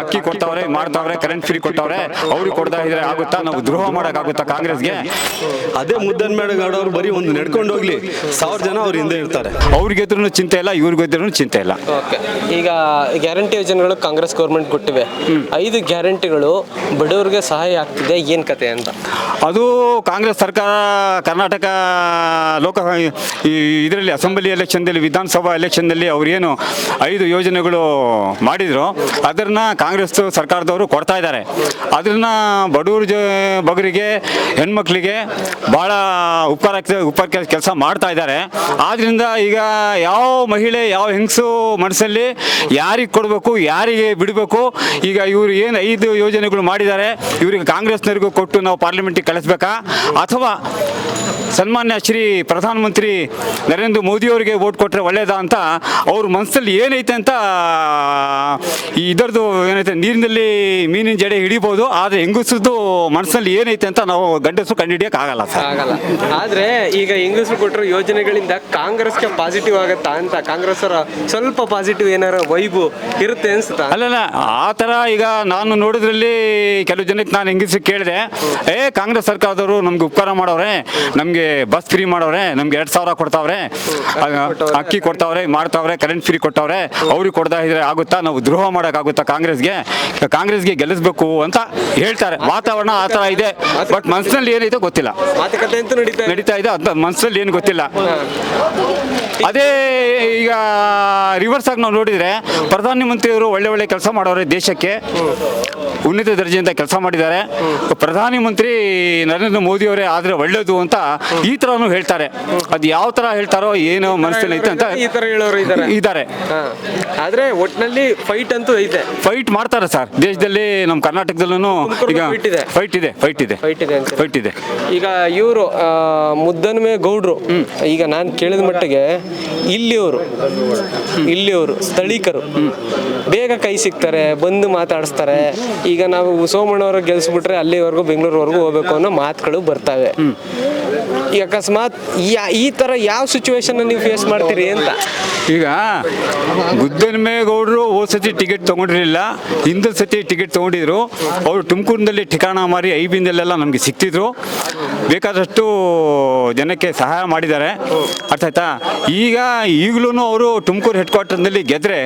ಅಕ್ಕಿ ಕೊಡ್ತಾವ್ರೆ ಮಾಡ್ತಾವ್ರೆ current free ಕೊಟ್ಟವ್ರೆ ಅವ್ರಿಗೆ ಕೊಡ್ತಾ ಇದ್ರೆ ಆಗುತ್ತಾ? ನಾವು ದ್ರೋಹ ಮಾಡೋಕ್ಕಾಗುತ್ತಾ ಕಾಂಗ್ರೆಸ್ಗೆ? ಅದೇ ಮುದ್ದನ್ ಮೇಡಗೌಡ ಅವ್ರು ಬರೀ ಒಂದು ನಡ್ಕೊಂಡು ಹೋಗ್ಲಿ. ಸಾವಿರ ಜನ ಅವ್ರ ಹಿಂದೆ ಇರ್ತಾರೆ. ಅವ್ರಿಗೆದ್ರೂ ಚಿಂತೆ ಇಲ್ಲ ಇವ್ರಿಗೆದ್ರೂ ಚಿಂತೆ ಇಲ್ಲ. ಓಕೆ. ಈಗ ಗ್ಯಾರಂಟಿ ಯೋಜನೆಗಳು ಕಾಂಗ್ರೆಸ್ ಗೌರ್ಮೆಂಟ್ ಕೊಟ್ಟಿವೆ. ಐದು ಗ್ಯಾರಂಟಿಗಳು ಬಡವರಿಗೆ ಸಹಾಯ ಆಗ್ತಿದೆ ಏನ್ ಕತೆ ಅಂತ? ಅದು ಕಾಂಗ್ರೆಸ್ ಸರ್ಕಾರ ಕರ್ನಾಟಕ ಲೋಕ ಇದರಲ್ಲಿ ಅಸೆಂಬ್ಲಿ ಎಲೆಕ್ಷನ್ದಲ್ಲಿ ವಿಧಾನಸಭಾ ಎಲೆಕ್ಷನ್ದಲ್ಲಿ ಅವ್ರೇನು ಐದು ಯೋಜನೆಗಳು ಮಾಡಿದ್ರು. ಅದನ್ನ ಕಾಂಗ್ರೆಸ್ ಸರ್ಕಾರದವರು ಕೊಡ್ತಾ ಇದ್ದಾರೆ. ಅದನ್ನ ಬಡವ್ರ ಜ, ಬಗರಿಗೆ, ಹೆಣ್ಮಕ್ಳಿಗೆ ಭಾಳ ಉಪಕಾರ ಉಪಕಾರ ಕೆಲಸ ಮಾಡ್ತಾ ಇದ್ದಾರೆ. ಆದ್ರಿಂದ ಈಗ ಯಾವ ಮಹಿಳೆ, ಯಾವ ಹೆಂಗಸು ಮನಸ್ಸಲ್ಲಿ ಯಾರಿಗೆ ಕೊಡಬೇಕು, ಯಾರಿಗೆ ಬಿಡಬೇಕು, ಈಗ ಇವರು ಏನು ಐದು ಯೋಜನೆಗಳು ಮಾಡಿದ್ದಾರೆ, ಇವರಿಗೆ ಕಾಂಗ್ರೆಸ್ನವರಿಗೂ ಕೊಟ್ಟು ನಾವು ಪಾರ್ಲಿಮೆಂಟಿಗೆ ಕಳಿಸ್ಬೇಕಾ? ಅಥವಾ ಸನ್ಮಾನ್ಯ ಶ್ರೀ ಪ್ರಧಾನಮಂತ್ರಿ ನರೇಂದ್ರ ಮೋದಿಯವರಿಗೆ ವೋಟ್ ಕೊಟ್ಟರೆ ಒಳ್ಳೇದಾ ಅಂತ ಅವ್ರ ಮನಸ್ಸಲ್ಲಿ ಏನೈತೆ ಅಂತ ಇದರದ್ದು ಏನೈತೆ ನೀರಿನಲ್ಲಿ ಮೀನಿನ ಜಡೆ ಹಿಡಿಬಹುದು ಆದರೆ ಹೆಂಗಸದ್ದು ಮನಸ್ಸಲ್ಲಿ ಏನೈತೆ ಅಂತ ನಾವು ಗಂಡಸು ಕಂಡುಹಿಡಿಯಕ್ಕೆ ಆಗಲ್ಲ ಸರ್. ಆಗಲ್ಲ. ಆದ್ರೆ ಈಗ ಹೆಂಗಸರು ಕೊಟ್ಟರು ಯೋಜನೆಗಳಿಂದ ಕಾಂಗ್ರೆಸ್ಗೆ ಪಾಸಿಟಿವ್ ಆಗತ್ತಾ ಅಂತ ಕಾಂಗ್ರೆಸ್ ಅವರ ಸ್ವಲ್ಪ ಪಾಸಿಟಿವ್ ಏನಾರ ವೈಬು ಇರುತ್ತೆ ಅನ್ಸುತ್ತಾ? ಅಲ್ಲಲ್ಲ ಆ ಥರ ಈಗ ನಾನು ನೋಡಿದ್ರಲ್ಲಿ ಕೆಲವು ಜನಕ್ಕೆ ನಾನು ಹೆಂಗಸಿ ಕೇಳಿದೆ ಏ ಕಾಂಗ್ರೆಸ್ ಸರ್ಕಾರದವರು ನಮ್ಗೆ ಉಪಕಾರ ಮಾಡೋರೆ ನಮಗೆ ಬಸ್ ಫ್ರೀ ಮಾಡವ್ರೆ ನಮ್ಗೆ ಎರಡು ಸಾವಿರ ಕೊಡ್ತಾವ್ರೆ ಅಕ್ಕಿ ಕೊಡ್ತಾವ್ರೆ ಮಾಡ್ತಾವ್ರೆ ಕರೆಂಟ್ ಫ್ರೀ ಕೊಟ್ಟವ್ರೆ ಅವ್ರಿಗೆ ಕೊಡ್ತಾ ಇದ್ರೆ ಆಗುತ್ತಾ? ನಾವು ದ್ರೋಹ ಮಾಡೋಕ್ಕಾಗುತ್ತಾ ಕಾಂಗ್ರೆಸ್ಗೆ? ಕಾಂಗ್ರೆಸ್ಗೆ ಗೆಲ್ಲಿಸ್ಬೇಕು ಅಂತ ಹೇಳ್ತಾರೆ. ವಾತಾವರಣ ಆ ಥರ ಇದೆ ಬಟ್ ಮನಸ್ಸಿನಲ್ಲಿ ಏನೈತೆ ಗೊತ್ತಿಲ್ಲ. ಮಾತುಕತೆ ಅಂತೂ ನಡೀತಾ ಇದೆ. ನಡೀತಾ ಇದೆ ಅದು ಮನಸ್ಸಲ್ಲಿ ಏನು ಗೊತ್ತಿಲ್ಲ. ಅದೇ ಈಗ ರಿವರ್ಸ್ ಆಗಿ ನಾವು ನೋಡಿದ್ರೆ ಪ್ರಧಾನಮಂತ್ರಿಯವರು ಒಳ್ಳೆ ಒಳ್ಳೆ ಕೆಲಸ ಮಾಡೋರೆ ದೇಶಕ್ಕೆ. ಉನ್ನತ ದರ್ಜೆಯಿಂದ ಕೆಲಸ ಮಾಡಿದ್ದಾರೆ. ಪ್ರಧಾನಿ ಮಂತ್ರಿ ನರೇಂದ್ರ ಮೋದಿ ಅವರೇ ಆದರೆ ಒಳ್ಳೇದು ಅಂತ ಈ ಥರನೂ ಹೇಳ್ತಾರೆ. ಅದು ಯಾವ ಥರ ಹೇಳ್ತಾರೋ ಏನು ಮನಸ್ಸಲ್ಲಿ ಐತೆ ಅಂತ ಈ ತರ ಹೇಳೋರು ಇದ್ದಾರೆ. ಆದ್ರೆ ಒಟ್ನಲ್ಲಿ ಫೈಟ್ ಅಂತೂ ಐತೆ. ಫೈಟ್ ಮಾಡ್ತಾರೆ ಸರ್ ದೇಶದಲ್ಲಿ ನಮ್ಮ ಕರ್ನಾಟಕದಲ್ಲೂ ಈಗ ಇದೆ. ಫೈಟ್ ಇದೆ ಫೈಟ್ ಇದೆ. ಫೈಟ್ ಇದೆ ಅಂತ. ಫೈಟ್ ಇದೆ. ಈಗ ಇವರು ಮುದ್ದನ್ಮೆ ಗೌಡ್ರು. ಈಗ ನಾನು ಕೇಳಿದ ಮಟ್ಟಿಗೆ ಇಲ್ಲಿಯವರು ಇಲ್ಲಿಯವರು ಸ್ಥಳೀಕರು. ಬೇಗ ಕೈ ಸಿಗ್ತಾರೆ ಬಂದು ಮಾತಾಡಿಸ್ತಾರೆ. ಈಗ ನಾವು ಸೋಮಣ್ಣವ್ರ ಗೆಲ್ಸ್ಬಿಟ್ರೆ ಅಲ್ಲಿವರೆಗೂ ಬೆಂಗಳೂರವರೆಗೂ ಹೋಗ್ಬೇಕು ಅನ್ನೋ ಮಾತುಗಳು ಬರ್ತವೆ. ಈ ಅಕಸ್ಮಾತ್ ಈ ತರ ಯಾವ ಸಿಚುವೇಶನ್ ನೀವು ಫೇಸ್ ಮಾಡ್ತೀರಿ ಅಂತ. ಈಗ ಗುದ್ದನಮೇಗೌಡರು ಹೋದ ಸತಿ ಟಿಕೆಟ್ ತೊಗೊಂಡಿರಲಿಲ್ಲ. ಹಿಂದಿನ ಸತಿ ಟಿಕೆಟ್ ತೊಗೊಂಡಿದ್ರು. ಅವರು ತುಮಕೂರಿನಲ್ಲಿ ಠಿಕಾಣ ಮಾರಿ ಐಬಿಂದಲ್ಲೆಲ್ಲ ನಮಗೆ ಸಿಕ್ತಿದ್ರು. ಬೇಕಾದಷ್ಟು ಜನಕ್ಕೆ ಸಹಾಯ ಮಾಡಿದ್ದಾರೆ. ಅರ್ಥ ಆಯ್ತಾ ಈಗ ಈಗಲೂ ಅವರು ತುಮಕೂರು ಹೆಡ್ ಕ್ವಾರ್ಟರ್ನಲ್ಲಿ ಗೆದ್ದರೆ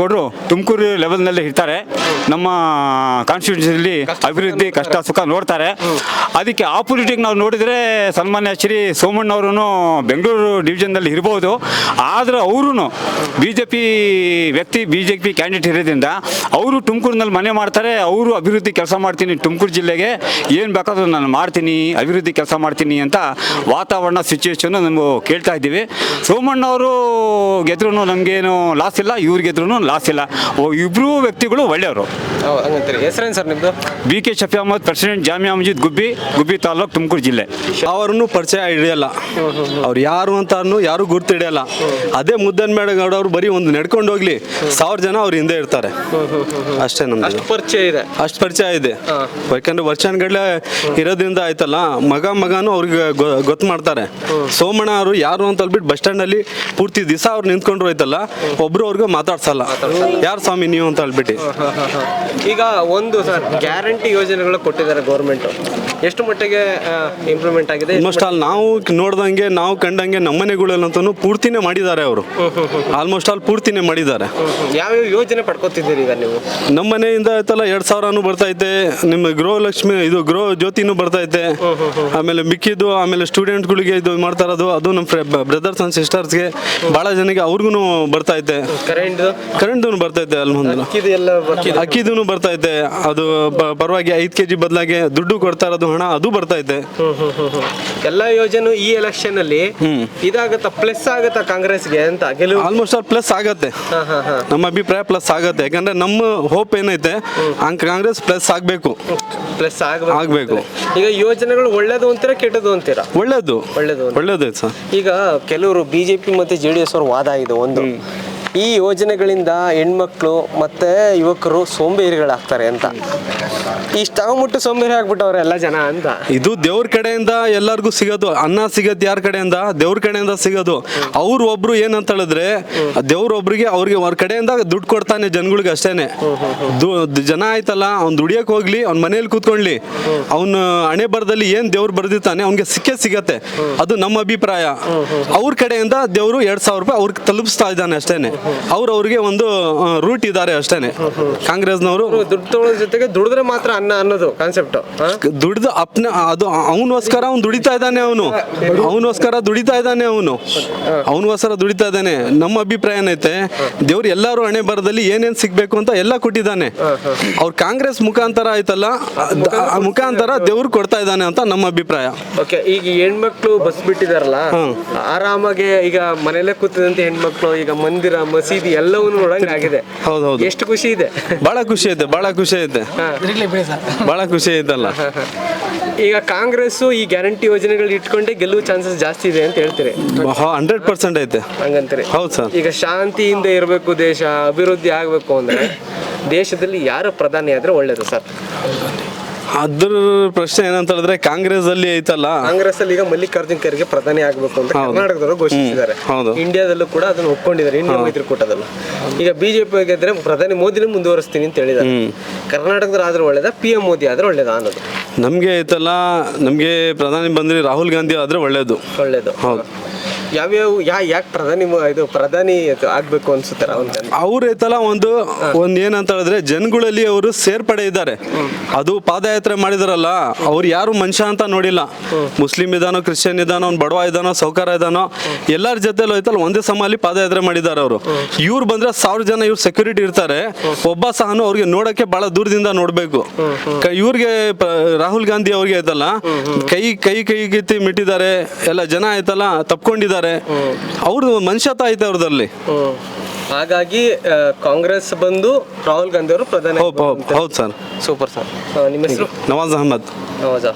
ಗೌಡ್ರು ತುಮಕೂರು ಲೆವೆಲ್ನಲ್ಲಿ ಇರ್ತಾರೆ. ನಮ್ಮ ಕಾನ್ಸ್ಟಿಟ್ಯೂನ್ಸಿಯಲ್ಲಿ ಅಭಿವೃದ್ಧಿ, ಕಷ್ಟ, ಸುಖ ನೋಡ್ತಾರೆ. ಅದಕ್ಕೆ ಆಪೋಸಿಟಿಗೆ ನಾವು ನೋಡಿದರೆ ಸನ್ಮಾನ್ಯ ಶ್ರೀ ಸೋಮಣ್ಣವ್ರೂ ಬೆಂಗಳೂರು ಡಿವಿಷನ್ನಲ್ಲಿ ಇರ್ಬೋದು. ಆದರೆ ಅವರು ಬಿ ಜೆ ಪಿ ವ್ಯಕ್ತಿ ಬಿ ಜೆ ಪಿ ಕ್ಯಾಂಡಿಡೇಟ್ ಇರೋದ್ರಿಂದ ಅವರು ತುಮಕೂರಿನಲ್ಲಿ ಮನೆ ಮಾಡ್ತಾರೆ ಅವರು ಅಭಿವೃದ್ಧಿ ಕೆಲಸ ಮಾಡ್ತೀನಿ ತುಮಕೂರು ಜಿಲ್ಲೆಗೆ ಏನು ಬೇಕಾದರೂ ನಾನು ಮಾಡ್ತೀನಿ ಅಭಿವೃದ್ಧಿ ಕೆಲಸ ಮಾಡ್ತೀನಿ ಅಂತ ವಾತಾವರಣ ಸಿಚುವೇಶನ್ ನಾವು ಕೇಳ್ತಾ ಇದ್ದೀವಿ. ಸೋಮಣ್ಣವರು ಗೆದ್ರೂ ನಮಗೇನು ಲಾಸ್ ಇಲ್ಲ ಇವ್ರು ಗೆದ್ರೂ ಲಾಸ್ ಇಲ್ಲ. ಇಬ್ಬರೂ ವ್ಯಕ್ತಿಗಳು ಒಳ್ಳೆಯವರು. ಹೆಸರೇನು ಸರ್ ನಿಮ್ಮದು B K Shafi Ahmed president Jamia Majid Gubbi Gubbi taluk Tumakuru ಜಿಲ್ಲೆ. ಅವ್ರನ್ನು ಪರಿಚಯ ಹಿಡಿಯಲ್ಲ. ಅವ್ರು ಯಾರು ಅಂತ ಯಾರು ಗುರ್ತು ಹಿಡಿಯಲ್ಲ. ಅದೇ ಮುದ್ದನ್ ಮೇಡಗೌಡ ಅವ್ರು ಬರೀ ಒಂದು ನಡ್ಕೊಂಡು ಹೋಗ್ಲಿ ಸಾವಿರ ಜನ ಅವ್ರ ಹಿಂದೆ ಇರ್ತಾರೆ. ಅಷ್ಟೇ ನಮ್ದು. ಪರಿಚಯ ಇದೆ. ಅಷ್ಟು ಪರಿಚಯ ಇದೆ. ಯಾಕಂದ್ರೆ ವರ್ಷಾನ್ಗಡ್ಲೆ ಇರೋದ್ರಿಂದ ಆಯ್ತಲ್ಲ ಮಗ ಮಗನು ಅವ್ರಿಗೆ ಗೊತ್ತು ಮಾಡ್ತಾರೆ. ಸೋಮಣ್ಣ ಅವರು ಯಾರು ಅಂತ ಹೇಳ್ಬಿಟ್ಟು ಬಸ್ ಸ್ಟ್ಯಾಂಡ್ ಅಲ್ಲಿ ಪೂರ್ತಿ ದಿವಸ ಅವ್ರು ನಿಂತ್ಕೊಂಡ್ರು ಆಯ್ತಲ್ಲ ಒಬ್ರು ಅವ್ರಿಗೆ ಮಾತಾಡ್ಸಲ್ಲ. ಯಾರು ಸ್ವಾಮಿ ನೀವು ಅಂತ ಹೇಳ್ಬಿಟ್ಟು. ಈಗ ಒಂದು ಸರ್ ಗ್ಯಾರಂಟಿ ಯೋಜನೆಗಳು ಕೊಟ್ಟಿದ್ದಾರೆ ಗೌರ್ಮೆಂಟ್. ಎಷ್ಟು ಮಟ್ಟಿಗೆ ಇಂಪ್ರೂವ್ಮೆಂಟ್ ಆಗಿದೆ? ಆಲ್ಮೋಸ್ಟ್ ಆಲ್ ನಾವು ನೋಡ್ದಂಗೆ ನಾವು ಕಂಡಂಗೆ ನಮ್ಮನೆಗಳಲ್ಲಂತೂ ಪೂರ್ತಿನೇ ಮಾಡಿದ್ದಾರೆ ಅವರು. ಆಲ್ಮೋಸ್ಟ್ ಆಲ್ ಪೂರ್ತಿನೇ ಮಾಡಿದ್ದಾರೆ. ಯಾವ ಯಾವ್ಯಾವ ಯೋಜನೆ ಪಡ್ಕೋತಿದ್ದೀರಿ ಈಗ ನೀವು? ನಮ್ಮ ಮನೆಯಿಂದ ಆಯ್ತಲ್ಲ ಎರಡ್ ಸಾವಿರನೂ ಬರ್ತೈತೆ ನಿಮ್ಮ ಗೃಹ ಲಕ್ಷ್ಮಿ ಇದು ಗೃಹ ಜ್ಯೋತಿನೂ ಬರ್ತೈತೆ ಆಮೇಲೆ ಮಿಕ್ಕಿದ್ದು ಆಮೇಲೆ ಸ್ಟೂಡೆಂಟ್ಗಳಿಗೆ ಇದು ಮಾಡ್ತಾ ಇರೋದು ಅದು ನಮ್ಮ ಬ್ರದರ್ಸ್ ಅಂಡ್ ಸಿಸ್ಟರ್ಸ್ಗೆ ಭಾಳ ಜನಕ್ಕೆ ಅವ್ರಿಗೂ ಬರ್ತೈತೆ ಕರೆಂಟ್ ಕರೆಂಟು ಬರ್ತೈತೆ ಅಲ್ಮಂದಿಲ್ಲ ಅಕ್ಕಿದು ಬರ್ತೈತೆ ಅದು ಪರವಾಗಿ ಐದು ಕೆ ಜಿ ಬದಲಾಗಿ ದುಡ್ಡು ಕೊಡ್ತಾ ಇರೋದು ಹಣ ಅದು ಬರ್ತಾ ಇದೆ. ಎಲ್ಲ ಯೋಜನೆ ಈ ಎಲೆಕ್ಷನ್ ಅಲ್ಲಿ ಇದಾಗತ್ತ ಪ್ಲಸ್ ಆಗತ್ತಾ ಕಾಂಗ್ರೆಸ್ಗೆ ಅಂತ ಗೆಲುವು? ಆಲ್ಮೋಸ್ಟ್ ಆಲ್ ಪ್ಲಸ್ ಆಗತ್ತೆ. ಹಾ, ಹಾ, ಹಾ. ನಮ್ಮ ಅಭಿಪ್ರಾಯ ಪ್ಲಸ್ ಆಗತ್ತೆ. ಯಾಕಂದ್ರೆ ನಮ್ಮ ಹೋಪ್ ಏನೈತೆ ಕಾಂಗ್ರೆಸ್ ಪ್ಲಸ್ ಆಗಬೇಕು. ಪ್ಲಸ್ ಆಗ್ಬೇಕು. ಈಗ ಯೋಜನೆಗಳು ಒಳ್ಳೇದು ಅಂತೀರಾ ಕೆಟ್ಟದು ಅಂತೀರಾ? ಒಳ್ಳೇದು. ಒಳ್ಳೇದು. ಒಳ್ಳೇದು ಈಗ ಕೆಲವರು ಬಿಜೆಪಿ ಮತ್ತೆ ಜೆ ಡಿ ಎಸ್ ಅವ್ರ ವಾದ ಇದೆ ಒಂದು. ಈ ಯೋಜನೆಗಳಿಂದ ಹೆಣ್ಮಕ್ಳು ಮತ್ತೆ ಯುವಕರು ಸೋಂಬೇರಿಗಳಾಗ್ತಾರೆ ಅಂತ. ಇಷ್ಟಾಗ್ಬಿಟ್ಟು ಸೋಂಬೇರಿ ಆಗ್ಬಿಟ್ಟವ್ರೆ ಎಲ್ಲ ಜನ ಅಂತ. ಇದು ದೇವ್ರ ಕಡೆಯಿಂದ ಎಲ್ಲರಿಗೂ ಸಿಗೋದು, ಅನ್ನ ಸಿಗೋದು ಯಾರ ಕಡೆಯಿಂದ? ದೇವ್ರ ಕಡೆಯಿಂದ ಸಿಗೋದು. ಅವ್ರ ಒಬ್ರು ಏನಂತ ಹೇಳಿದ್ರೆ, ದೇವ್ರ ಒಬ್ರಿಗೆ ಅವ್ರಿಗೆ ಅವ್ರ ಕಡೆಯಿಂದ ದುಡ್ಡು ಕೊಡ್ತಾನೆ ಜನಗಳಿಗೆ ಅಷ್ಟೇನೆ. ಜನ ಆಯ್ತಲ್ಲ, ಅವ್ನ್ ದುಡಿಯಕ್ ಹೋಗ್ಲಿ, ಅವ್ನ ಮನೇಲಿ ಕೂತ್ಕೊಳ್ಳಿ ಅವ್ನ ಹಣೆ ಬರದಲ್ಲಿ ಏನ್ ದೇವ್ರು ಬರ್ದಿರ್ತಾನೆ ಅವ್ನಿಗೆ ಸಿಕ್ಕೇ ಸಿಗತ್ತೆ. ಅದು ನಮ್ಮ ಅಭಿಪ್ರಾಯ. ಅವ್ರ ಕಡೆಯಿಂದ ದೇವ್ರು ಎರಡ್ ಸಾವಿರ ರೂಪಾಯಿ ಅವ್ರಿಗೆ ತಲುಪಿಸ್ತಾ ಇದ್ದಾನೆ ಅಷ್ಟೇನೆ. ಅವ್ರು ಅವ್ರಿಗೆ ಒಂದು ರೂಟ್ ಇದ್ದಾರೆ ಅಷ್ಟೇನೆ. ಕಾಂಗ್ರೆಸ್ನವರು ದುಡ್ಡು ಜೊತೆಗೆ ದುಡಿದ್ರೆ ಮಾತ್ರ ಅನ್ನ ಅನ್ನೋದು ಕಾನ್ಸೆಪ್ಟ್ ದುಡ್ದು ಅಪ್ನ ಅದು ಅವನೋಸ್ಕರ ಅವ್ನು ದುಡಿತಾ ಇದ್ದಾನೆ ಅವನು. ಅವನೋಸ್ಕರ ದುಡಿತಾ ಇದ್ದಾನೆ ಅವನು. ಅವನೋಸ್ಕರ ದುಡಿತಾ ಇದ್ದಾನೆ. ನಮ್ಮ ಅಭಿಪ್ರಾಯ ಏನೈತೆ? ದೇವ್ರು ಎಲ್ಲರೂ ಹಣೆ ಬರದಲ್ಲಿ ಏನೇನ್ ಸಿಗ್ಬೇಕು ಅಂತ ಎಲ್ಲ ಕೊಟ್ಟಿದ್ದಾನೆ. ಅವ್ರ ಕಾಂಗ್ರೆಸ್ ಮುಖಾಂತರ ಆಯ್ತಲ್ಲ ಆ ಮುಖಾಂತರ ದೇವ್ರು ಕೊಡ್ತಾ ಇದ್ದಾನೆ ಅಂತ ನಮ್ಮ ಅಭಿಪ್ರಾಯ. ಓಕೆ ಈಗ ಹೆಣ್ಮಕ್ಳು ಬಸ್ ಬಿಟ್ಟಿದಾರಲ್ಲ ಆರಾಮಾಗಿ ಈಗ ಮನೇಲೆ ಕೂತಿದಂತೆ ಹೆಣ್ಮಕ್ಳು ಈಗ ಮಂದಿರ ಮಸೀದಿ ಎಲ್ಲವೂ ನೋಡಂಗೆ ಆಗಿದೆ. ಹೌದೌದು. ಎಷ್ಟು ಖುಷಿ ಇದೆ. ಬಹಳ ಖುಷಿ ಐತೆ ಬಹಳ ಖುಷಿ ಐತೆ ಬಹಳ ಖುಷಿ ಐತಲ್ಲ ಈಗ ಕಾಂಗ್ರೆಸ್ ಈ ಗ್ಯಾರಂಟಿ ಯೋಜನೆಗಳು ಇಟ್ಕೊಂಡೆ ಗೆಲ್ಲುವ ಚಾನ್ಸಸ್ ಜಾಸ್ತಿ ಇದೆ ಅಂತ ಹೇಳ್ತೀರಿ. ಹಂಡ್ರೆಡ್ ಪರ್ಸೆಂಟ್ ಐತೆ. ಹಂಗಂತೀರಿ. ಹೌದು ಸರ್. ಈಗ ಶಾಂತಿಯಿಂದ ಇರಬೇಕು ದೇಶ ಅಭಿವೃದ್ಧಿ ಆಗಬೇಕು ಅಂದ್ರೆ ದೇಶದಲ್ಲಿ ಯಾರು ಪ್ರಧಾನಿ ಆದ್ರೆ ಒಳ್ಳೇದು ಸರ್? ಅದ್ರ ಪ್ರಶ್ನೆ ಏನಂತ ಹೇಳಿದ್ರೆ ಕಾಂಗ್ರೆಸ್ ಅಲ್ಲಿ ಐತಲ್ಲ? ಕಾಂಗ್ರೆಸ್ ಅಲ್ಲಿ ಈಗ ಮಲ್ಲಿಕಾರ್ಜುನ್ ಖರ್ಗೆ ಪ್ರಧಾನಿ ಆಗ್ಬೇಕು ಅಂತ ಕರ್ನಾಟಕದವರು ಘೋಷಿಸಿದ್ದಾರೆ. ಹೌದು. ಇಂಡಿಯಾದಲ್ಲೂ ಕೂಡ ಅದನ್ನ ಒಪ್ಕೊಂಡಿದ್ದಾರೆ. ಇಂಡಿಯಾ ಮೈತ್ರಿಕೂಟದಲ್ಲೂ. ಈಗ ಬಿಜೆಪಿ ಆಗಿದ್ರೆ ಪ್ರಧಾನಿ ಮೋದಿನೇ ಮುಂದುವರಿಸ್ತೀನಿ ಅಂತ ಹೇಳಿದ ಕರ್ನಾಟಕದಲ್ಲಿ ಆದ್ರೆ ಒಳ್ಳೇದ? ಪಿ ಎಂ ಮೋದಿ ಆದ್ರೆ ಒಳ್ಳೇದ ಅನ್ನೋದು. ನಮಗೆ ಐತಲ್ಲ ನಮಗೆ ಪ್ರಧಾನಿ ಬಂದ್ರೆ ರಾಹುಲ್ ಗಾಂಧಿ ಆದ್ರೆ ಒಳ್ಳೇದು. ಒಳ್ಳೇದು. ಹೌದು. ಯಾವ್ಯಾವ ಯಾ ಯಾಕೆ ಪ್ರಧಾನಿ ಮೊ- ಇದು ಪ್ರಧಾನಿ ಆಗ್ಬೇಕು ಅನ್ಸುತ್ತೆ ರಾಹುಲ್ ಗಾಂಧಿ? ಅವ್ರು ಐತಲ್ಲ ಒಂದು ಒಂದ್ ಏನಂತ ಹೇಳಿದ್ರೆ ಜನಗಳಲ್ಲಿ ಅವರು ಸೇರ್ಪಡೆ ಇದ್ದಾರೆ. ಅದು ಪಾದಯಾತ್ರೆ ಮಾಡಿದಾರಲ್ಲ ಅವ್ರು ಯಾರು ಮನುಷ್ಯ ಅಂತ ನೋಡಿಲ್ಲ. ಮುಸ್ಲಿಂ ಇದಾನೋ ಕ್ರಿಶ್ಚಿಯನ್ ಇದಾನೋ ಅವ್ನು ಬಡವ ಇದಾನೋ ಸೌಕಾರ ಇದಾನೋ ಎಲ್ಲರ ಜೊತೆಲೂ ಐತಲ್ಲ ಒಂದೇ ಸಮಯಲ್ಲಿ ಪಾದಯಾತ್ರೆ ಮಾಡಿದ್ದಾರೆ ಅವರು. ಇವ್ರು ಬಂದ್ರೆ ಸಾವಿರ ಜನ ಇವ್ರು ಸೆಕ್ಯೂರಿಟಿ ಇರ್ತಾರೆ. ಒಬ್ಬ ಸಹನು ಅವ್ರಿಗೆ ನೋಡಕ್ಕೆ ಬಹಳ ದೂರದಿಂದ ನೋಡ್ಬೇಕು. ಕ- ಇವ್ರಿಗೆ ರಾಹುಲ್ ಗಾಂಧಿ ಅವ್ರಿಗೆ ಐತಲ್ಲ ಕೈ ಕೈ ಕೈ ಗಿತ್ತಿ ಮಿಟ್ಟಿದ್ದಾರೆ ಎಲ್ಲ ಜನ ಆಯ್ತಲ್ಲ ತಪ್ಕೊಂಡಿದ್ದಾರೆ ಅವ್ರದ್ದು ಮನುಷ್ಯತ ಐತೆ ಅವ್ರದಲ್ಲಿ ಹಾಗಾಗಿ ಕಾಂಗ್ರೆಸ್ ಬಂದು ರಾಹುಲ್ ಗಾಂಧಿ ಅವರು ಪ್ರಧಾನಿ ಹೌದು ಸರ್. Super sir. ನಿಮ್ಮ ಹೆಸರು? ನವಾಜ್ ಅಹಮದ್. ನವಾಜ್